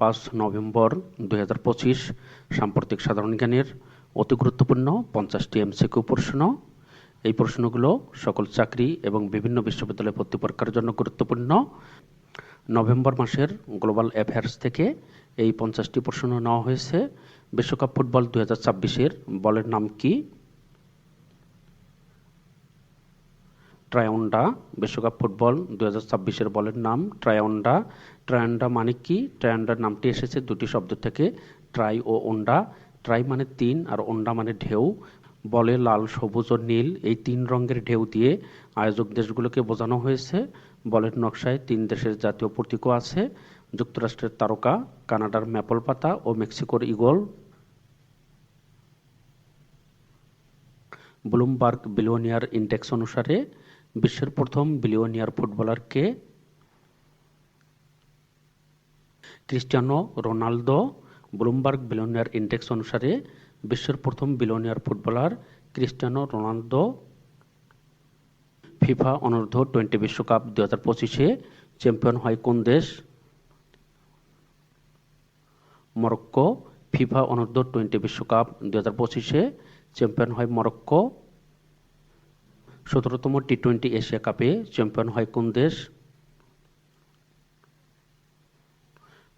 পাঁচ নভেম্বর দুই হাজার পঁচিশ, সাম্প্রতিক সাধারণ জ্ঞানের অতি গুরুত্বপূর্ণ পঞ্চাশটি এমসিকিউ প্রশ্ন। এই প্রশ্নগুলো সকল চাকরি এবং বিভিন্ন বিশ্ববিদ্যালয়ে ভর্তি পরীক্ষার জন্য গুরুত্বপূর্ণ। নভেম্বর মাসের গ্লোবাল অ্যাফেয়ার্স থেকে এই পঞ্চাশটি প্রশ্ন নেওয়া হয়েছে। বিশ্বকাপ ফুটবল দু হাজার বলের নাম কি? ট্রায়ন্ডা, বিশ্বকাপ ফুটবল দু হাজার ছাব্বিশের বলের নাম ট্রায়ন্ডা। ট্রায়ন্ডা মানে কি? ট্রায়ন্ডার নামটি এসেছে দুটি শব্দ থেকে, ট্রাই ও ওন্ডা। ট্রাই মানে তিন আর ওন্ডা মানে ঢেউ। বলে লাল, সবুজ ও নীল, এই তিন রঙের ঢেউ দিয়ে আয়োজক দেশগুলোকে বোঝানো হয়েছে। বলের নকশায় তিন দেশের জাতীয় প্রতীকও আছে, যুক্তরাষ্ট্রের তারকা, কানাডার ম্যাপল পাতা ও মেক্সিকোর ইগল। ব্লুমবার্গ বিলিয়নিয়ার ইন্ডেক্স অনুসারে বিশ্বের প্রথম বিলিয়নিয়ার ফুটবলার কে? Cristiano Ronaldo, Bloomberg billionaire index অনুসারে বিশ্বের প্রথম billionaire footballer Cristiano Ronaldo, FIFA অনূর্ধ্ব টোয়েন্টি বিশ্বকাপ দু হাজার পঁচিশে চ্যাম্পিয়ন হয় কোন দেশ? মরক্কো, ফিফা অনূর্ধ্ব টোয়েন্টি বিশ্বকাপ দু হাজার পঁচিশে চ্যাম্পিয়ন হয় মরক্কো। সতেরোতম টি টোয়েন্টি এশিয়া কাপে চ্যাম্পিয়ন হয় কোন দেশ?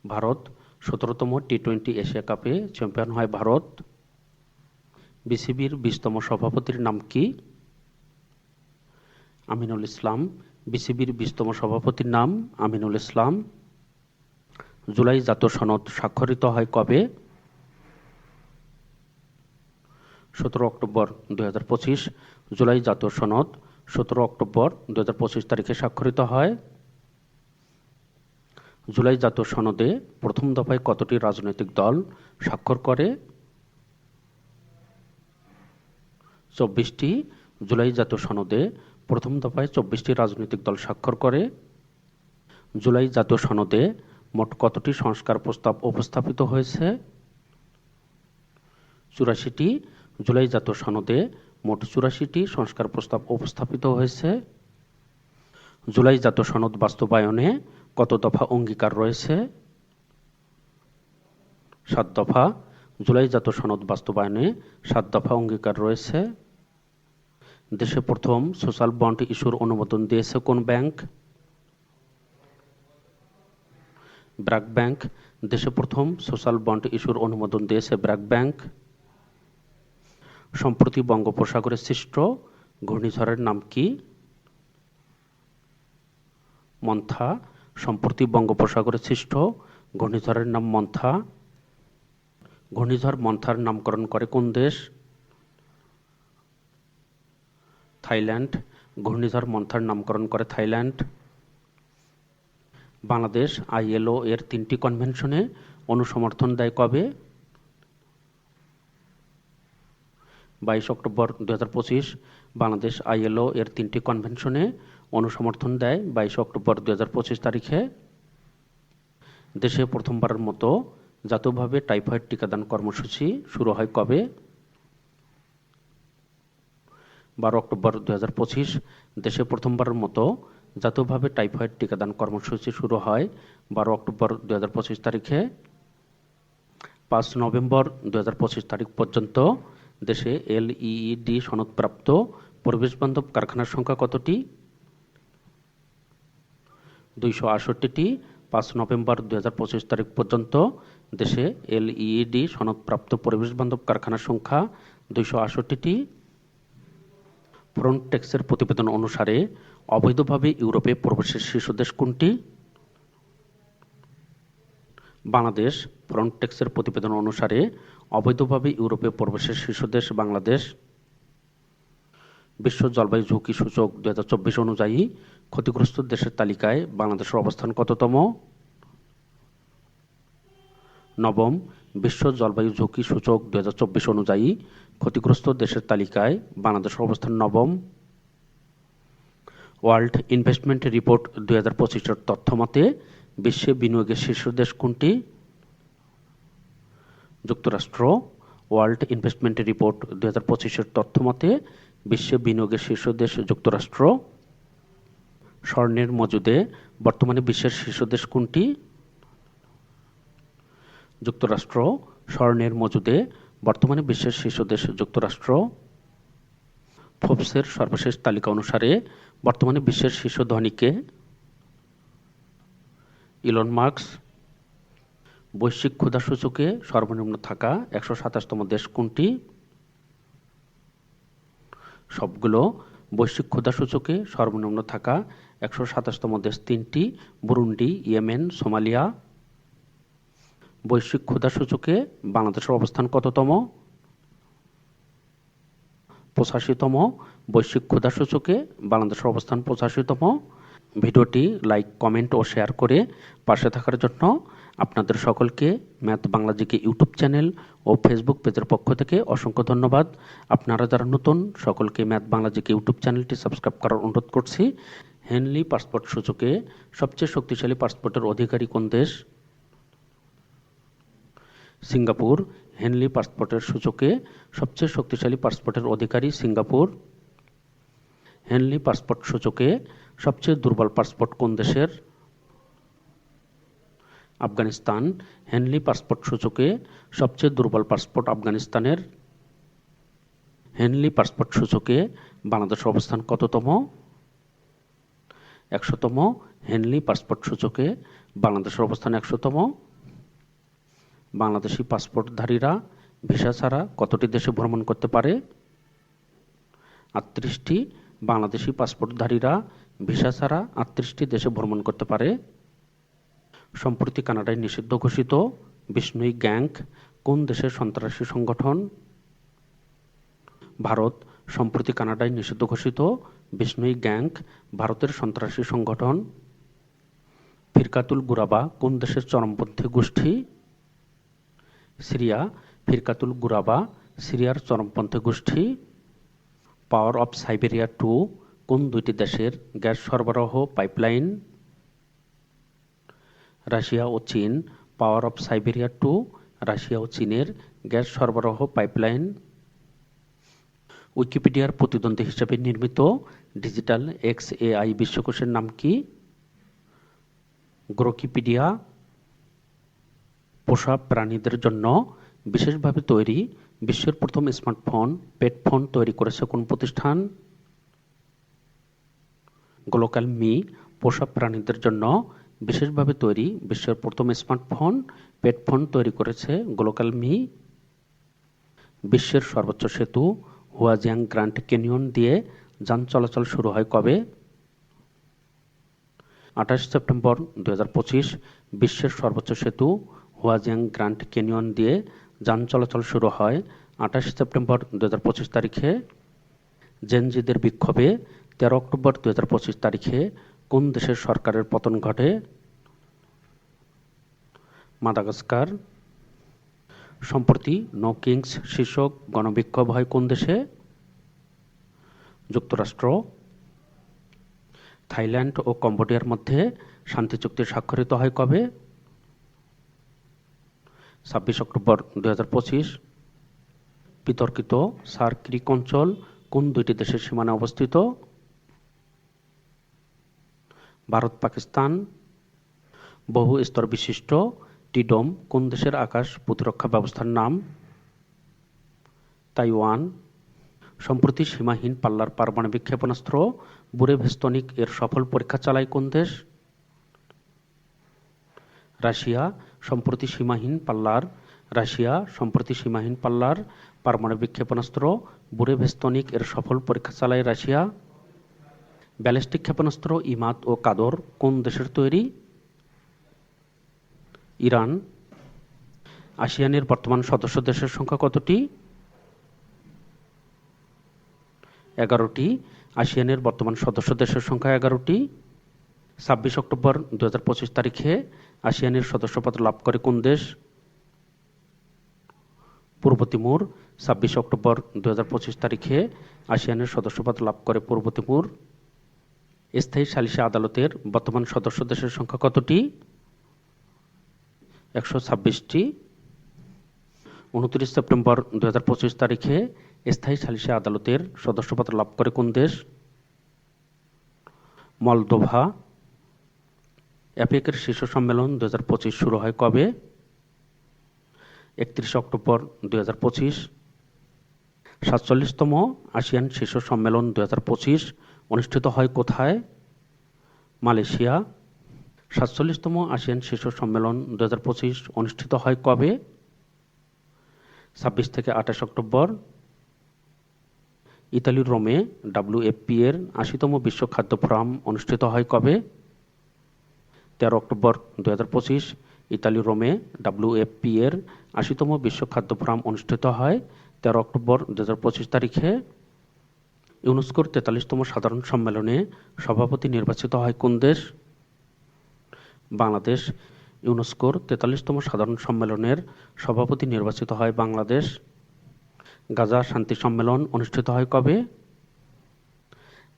ভারত। সতেরোতম টি টোয়েন্টি এশিয়া কাপে চ্যাম্পিয়ন হয় ভারত। বিসিবির বিশতম সভাপতির নাম কি? আমিনুল ইসলাম। বিসিবির বিশতম সভাপতির নাম আমিনুল ইসলাম। জুলাই জাতীয় সনদ স্বাক্ষরিত হয় কবে? সতেরো অক্টোবর দুই হাজার পঁচিশ, জুলাই জাতীয় সনদ, সতেরো অক্টোবর দুই হাজার পঁচিশ তারিখে স্বাক্ষরিত হয়। জুলাই জাতীয় সনদে প্রথম দফায় কতটি রাজনৈতিক দল স্বাক্ষর করে? চব্বিশটি। জুলাই জাতীয় সনদে প্রথম দফায় চব্বিশটি রাজনৈতিক দল স্বাক্ষর করে। জুলাই জাতীয় সনদে মোট কতটি সংস্কার প্রস্তাব উপস্থাপিত হয়েছে? চুরাশিটি। জুলাই জাতীয় সনদে মোট চুরাশিটি সংস্কার প্রস্তাব উপস্থাপিত হয়েছে। জুলাই জাতীয় সনদ বাস্তবায়নে কত দফা অঙ্গীকার রয়েছে? সাত দফা। জুলাই জাতীয় সনদ বাস্তবায়নে সাত দফা অঙ্গীকার রয়েছে। দেশে প্রথম সোশ্যাল বন্ড ইস্যুর অনুমোদন দিয়েছে কোন ব্যাংক? ব্র্যাক ব্যাংক। দেশে প্রথম সোশ্যাল বন্ড ইস্যুর অনুমোদন দিয়েছে ব্র্যাক ব্যাংক। সম্প্রতি বঙ্গোপসাগরে সৃষ্ট ঘূর্ণিঝড়ের নাম কি? মন্থা। সম্প্রতি বঙ্গোপসাগরে সৃষ্ট ঘূর্ণিঝড়ের নাম মন্থা। ঘূর্ণিঝড় মন্থার নামকরণ করে কোন দেশ? থাইল্যান্ড। ঘূর্ণিঝড় মন্থার নামকরণ করে থাইল্যান্ড। বাংলাদেশ আইএলও এর তিনটি কনভেনশনে অনুসমর্থন দেয় কবে? বাইশ অক্টোবর দু হাজার পঁচিশ, বাংলাদেশ আইএলও এর তিনটি কনভেনশনে অনুসমর্থন দেয় বাইশ অক্টোবর দু হাজার পঁচিশ তারিখে। দেশে প্রথমবারের মতো জাতীয়ভাবে টাইফয়েড টিকাদান কর্মসূচি শুরু হয় কবে? বারো অক্টোবর দু হাজার পঁচিশ, দেশে প্রথমবারের মতো জাতীয়ভাবে টাইফয়েড টিকাদান কর্মসূচি শুরু হয় বারো অক্টোবর দু হাজার পঁচিশ তারিখে। পাঁচ নভেম্বর দু হাজার পঁচিশ তারিখ পর্যন্ত দেশে এলইডি সনদপ্রাপ্ত পরিবেশ বান্ধব কারখানার সংখ্যা কতটি? দুইশো আটষট্টিটি, পাঁচ নভেম্বর দু হাজার পঁচিশ তারিখ পর্যন্ত দেশে এলইডি সনদপ্রাপ্ত পরিবেশ বান্ধব কারখানার সংখ্যা দুইশো আটষট্টিটি। ফ্রন্টেক্সের প্রতিবেদন অনুসারে অবৈধভাবে ইউরোপে প্রবেশের শীর্ষ দেশ কোনটি? বাংলাদেশ ফ্রন্টেক্সের প্রতিবেদন অনুসারে, অবৈধভাবে ইউরোপে প্রবেশের শীর্ষ দেশ বাংলাদেশ, বিশ্ব জলবায়ু ঝুঁকি সূচক দু হাজার চব্বিশ অনুযায়ী ক্ষতিগ্রস্ত দেশের তালিকায় বাংলাদেশের অবস্থান কততম? নবম, বিশ্ব জলবায়ু ঝুঁকি সূচক দু হাজার চব্বিশ অনুযায়ী ক্ষতিগ্রস্ত দেশের তালিকায় বাংলাদেশের অবস্থান নবম। ওয়ার্ল্ড ইনভেস্টমেন্ট রিপোর্ট দু হাজার পঁচিশের তথ্য মতে বিশ্বে বিনিয়োগের শীর্ষ দেশ কোনটি? যুক্তরাষ্ট্র ওয়ার্ল্ড ইনভেস্টমেন্ট রিপোর্ট দুই হাজার পঁচিশের তথ্য মতে বিশ্বে বিনিয়োগের শীর্ষ দেশ যুক্তরাষ্ট্র। স্বর্ণের মজুদে বর্তমানে বিশ্বের শীর্ষ দেশ কোনটি? যুক্তরাষ্ট্র। স্বর্ণের মজুদে বর্তমানে বিশ্বের শীর্ষ দেশ যুক্তরাষ্ট্র। ফোর্বসের সর্বশেষ তালিকা অনুসারে, বর্তমানে বিশ্বের শীর্ষ ধনীকে। ইলন মার্কস বৈশ্বিক ক্ষুধা সূচকে সর্বনিম্ন থাকা একশো সাতাশতম দেশ কোনটি? সবগুলো বৈশ্বিক ক্ষুধা সূচকে সর্বনিম্ন থাকা একশো সাতাশতম দেশ তিনটি, বুরুন্ডি, ইয়েমেন, সোমালিয়া। বৈশ্বিক ক্ষুধা সূচকে বাংলাদেশের অবস্থান কততম? পঁচাশিতম। বৈশ্বিক ক্ষুধা সূচকে বাংলাদেশের অবস্থান পঁচাশিতম। ভিডিওটি লাইক, কমেন্ট ও শেয়ার করে পাশে থাকার জন্য আপনাদের সকলকে math Bangla GK YouTube channel ও ফেসবুক পেজের পক্ষ থেকে অসংখ্য ধন্যবাদ। আপনারা যারা নতুন, সকলকে ম্যাথ বাংলা জিকে ইউটিউব চ্যানেলটি সাবস্ক্রাইব করার অনুরোধ করছি। হেনলি পাসপোর্ট সূচকে সবচেয়ে শক্তিশালী পাসপোর্টের অধিকারী কোন দেশ? সিঙ্গাপুর। হেনলি পাসপোর্টের সূচকে সবচেয়ে শক্তিশালী পাসপোর্টের অধিকারী সিঙ্গাপুর। হেনলি পাসপোর্ট সূচকে সবচেয়ে দুর্বল পাসপোর্ট কোন দেশের? আফগানিস্তান, হেনলি পাসপোর্ট সূচকে সবচেয়ে দুর্বল পাসপোর্ট আফগানিস্তানের হেনলি পাসপোর্ট সূচকে বাংলাদেশের অবস্থান কততম? একশোতম। হেনলি পাসপোর্ট সূচকে বাংলাদেশের অবস্থান একশোতম। বাংলাদেশি পাসপোর্টধারীরা ভিসা ছাড়া কতটি দেশে ভ্রমণ করতে পারে? আটত্রিশটি। বাংলাদেশি পাসপোর্টধারীরা ভিসা ছাড়া আটত্রিশটি দেশে ভ্রমণ করতে পারে। সম্প্রতি কানাডায় নিষিদ্ধ ঘোষিত বিষ্ণুই গ্যাংক কোন দেশের সন্ত্রাসী সংগঠন? ভারত, সম্প্রতি কানাডায় নিষিদ্ধ ঘোষিত বিষ্ণুই গ্যাংক ভারতের সন্ত্রাসী সংগঠন। ফিরকাতুল গুরাবা কোন দেশের চরমপন্থী গোষ্ঠী? সিরিয়া, ফিরকাতুল গুরাবা সিরিয়ার চরমপন্থী গোষ্ঠী। পাওয়ার অফ সাইবেরিয়া টু কোন দুইটি দেশের গ্যাস সরবরাহ পাইপলাইন? রাশিয়া ও চীন power of Siberia two Russia ও চীনের গ্যাস সরবরাহ পাইপলাইন উইকিপিডিয়ার প্রতিদ্বন্দ্বী হিসেবে নির্মিত ডিজিটাল এক্স এআই বিশ্বকোষের নাম কি? গ্রোকিপিডিয়া পোষা প্রাণীদের জন্য বিশেষভাবে তৈরি বিশ্বের প্রথম স্মার্টফোন পেট ফোন তৈরি করেছে কোন প্রতিষ্ঠান? গ্লোকাল মি পোষা প্রাণীদের জন্য বিশেষভাবে তৈরি বিশ্বের প্রথম স্মার্টফোন পেট ফোন তৈরি করেছে গ্লোকাল মি, বিশ্বের সর্বোচ্চ সেতু, হুয়াজিয়াং গ্র্যান্ড ক্যানিয়ন দিয়ে যান চলাচল শুরু হয় কবে? আঠাশ সেপ্টেম্বর দু বিশ্বের সর্বোচ্চ সেতু, হুয়াজিয়াং গ্র্যান্ড ক্যানিয়ন দিয়ে যান চলাচল শুরু হয় আঠাশ সেপ্টেম্বর দু হাজার পঁচিশ তারিখে। জেনজিদের বিক্ষোভে তেরো অক্টোবর দু হাজার পঁচিশ তারিখে কোন দেশের সরকারের পতন ঘটে? মাদাগাস্কার। সম্প্রতি নো কিংস শীর্ষক গণবিক্ষোভ হয় কোন দেশে? যুক্তরাষ্ট্র। থাইল্যান্ড ও কম্বোডিয়ার মধ্যে শান্তি চুক্তি স্বাক্ষরিত হয় কবে? ছাব্বিশ অক্টোবর দু হাজার পঁচিশ। বিতর্কিত সার ক্রিক অঞ্চল কোন দুইটি দেশের সীমানায় অবস্থিত? ভারত, পাকিস্তান, বহু স্তর বিশিষ্ট টিডোম, কোন দেশের আকাশ প্রতিরক্ষা ব্যবস্থার নাম? তাইওয়ান। সম্প্রতি সীমাহীন পাল্লার পারমাণবিক ক্ষেপণাস্ত্র বুরেভেস্তনিক এর সফল পরীক্ষা চালায় কোন দেশ? রাশিয়া। সম্প্রতি সীমাহীন পাল্লার, রাশিয়া। সম্প্রতি সীমাহীন পাল্লার পারমাণবিক ক্ষেপণাস্ত্র বুরেভেস্তনিক এর সফল পরীক্ষা চালায় রাশিয়া। ব্যালিস্টিক ক্ষেপণাস্ত্র ইমাদ ও কাদর কোন দেশের তৈরি? ইরান। আসিয়ানের বর্তমান সদস্য দেশের সংখ্যা কতটি? এগারোটি। আসিয়ানের বর্তমান সদস্য দেশের সংখ্যা এগারোটি। ছাব্বিশ অক্টোবর দু হাজার পঁচিশ তারিখে আসিয়ানের সদস্যপদ লাভ করে কোন দেশ? পূর্ব তিমুর। ছাব্বিশ অক্টোবর দু হাজার পঁচিশ তারিখে আসিয়ানের সদস্যপদ লাভ করে পূর্ব তিমুর। স্থায়ী সালিসি আদালতের বর্তমান সদস্য দেশের সংখ্যা কতটি? একশো ছাব্বিশটি। উনত্রিশ সেপ্টেম্বর দু হাজার পঁচিশ তারিখে স্থায়ী সালিসি আদালতের সদস্যপদ লাভ করে কোন দেশ? মলদোভা। অ্যাপেকের শীর্ষ সম্মেলন দু হাজার পঁচিশ শুরু হয় কবে? একত্রিশে অক্টোবর দুই হাজার পঁচিশ। সাতচল্লিশতম আসিয়ান শীর্ষ সম্মেলন দুই হাজার পঁচিশ অনুষ্ঠিত হয় কোথায়? মালয়েশিয়া। সাতচল্লিশতম আসিয়ান শীর্ষ সম্মেলন দু হাজার পঁচিশ অনুষ্ঠিত হয় কবে? ছাব্বিশ থেকে আঠাশ অক্টোবর। ইতালির রোমে ডাব্লিউএফপি এর আশিতম বিশ্ব খাদ্য ফোরাম অনুষ্ঠিত হয় কবে? তেরো অক্টোবর দু হাজার পঁচিশ, ইতালির রোমে ডাব্লিউএফপি এর আশিতম বিশ্ব খাদ্য ফোরাম অনুষ্ঠিত হয় তেরো অক্টোবর দু হাজার পঁচিশ তারিখে ইউনেস্কোর তেতাল্লিশতম সাধারণ সম্মেলনে সভাপতি নির্বাচিত হয় কোন দেশ? বাংলাদেশ। ইউনেস্কোর তেতাল্লিশতম সাধারণ সম্মেলনের সভাপতি নির্বাচিত হয় বাংলাদেশ। গাজা শান্তি সম্মেলন অনুষ্ঠিত হয় কবে?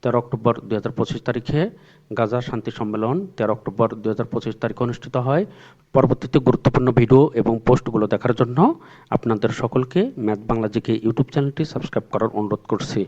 তেরো অক্টোবর দুই হাজার পঁচিশ তারিখে গাজা শান্তি সম্মেলন তেরো অক্টোবর দুই হাজার পঁচিশ তারিখে অনুষ্ঠিত হয়। পরবর্তীতে গুরুত্বপূর্ণ ভিডিও এবং পোস্টগুলো দেখার জন্য আপনাদের সকলকে ম্যাথ বাংলা জিকে ইউটিউব চ্যানেলটি সাবস্ক্রাইব করার অনুরোধ করছি।